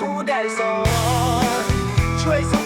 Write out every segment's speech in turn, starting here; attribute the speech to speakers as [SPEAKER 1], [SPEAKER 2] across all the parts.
[SPEAKER 1] ผู้ได้สอนช่วยส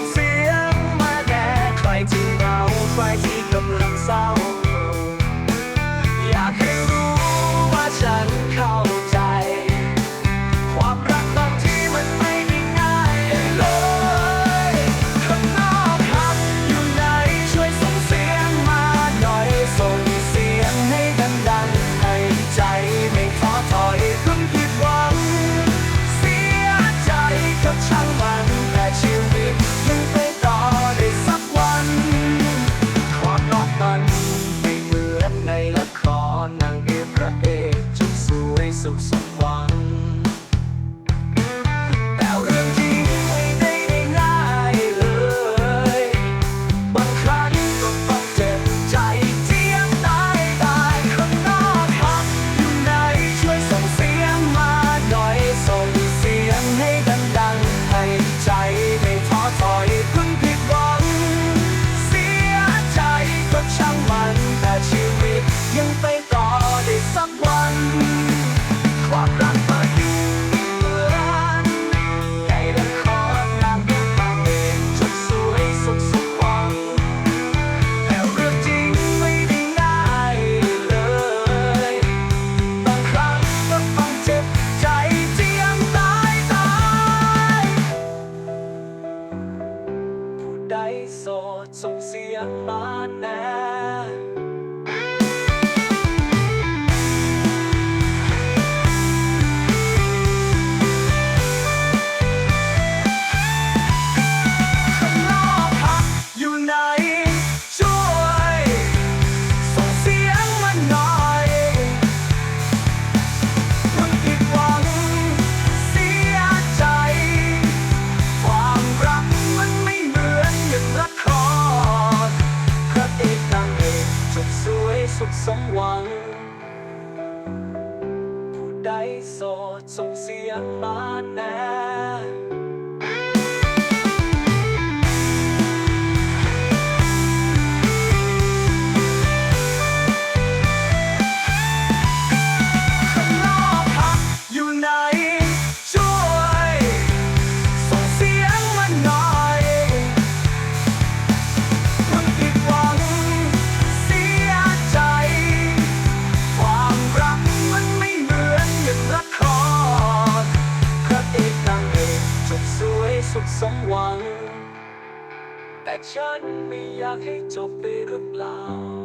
[SPEAKER 1] ดส่งเสียงมาแน่ สมหวัง ผู้ใดโสดส่งเสียงมาแน่ แต่ฉันไม่อยากให้จบไปหรือเปล่า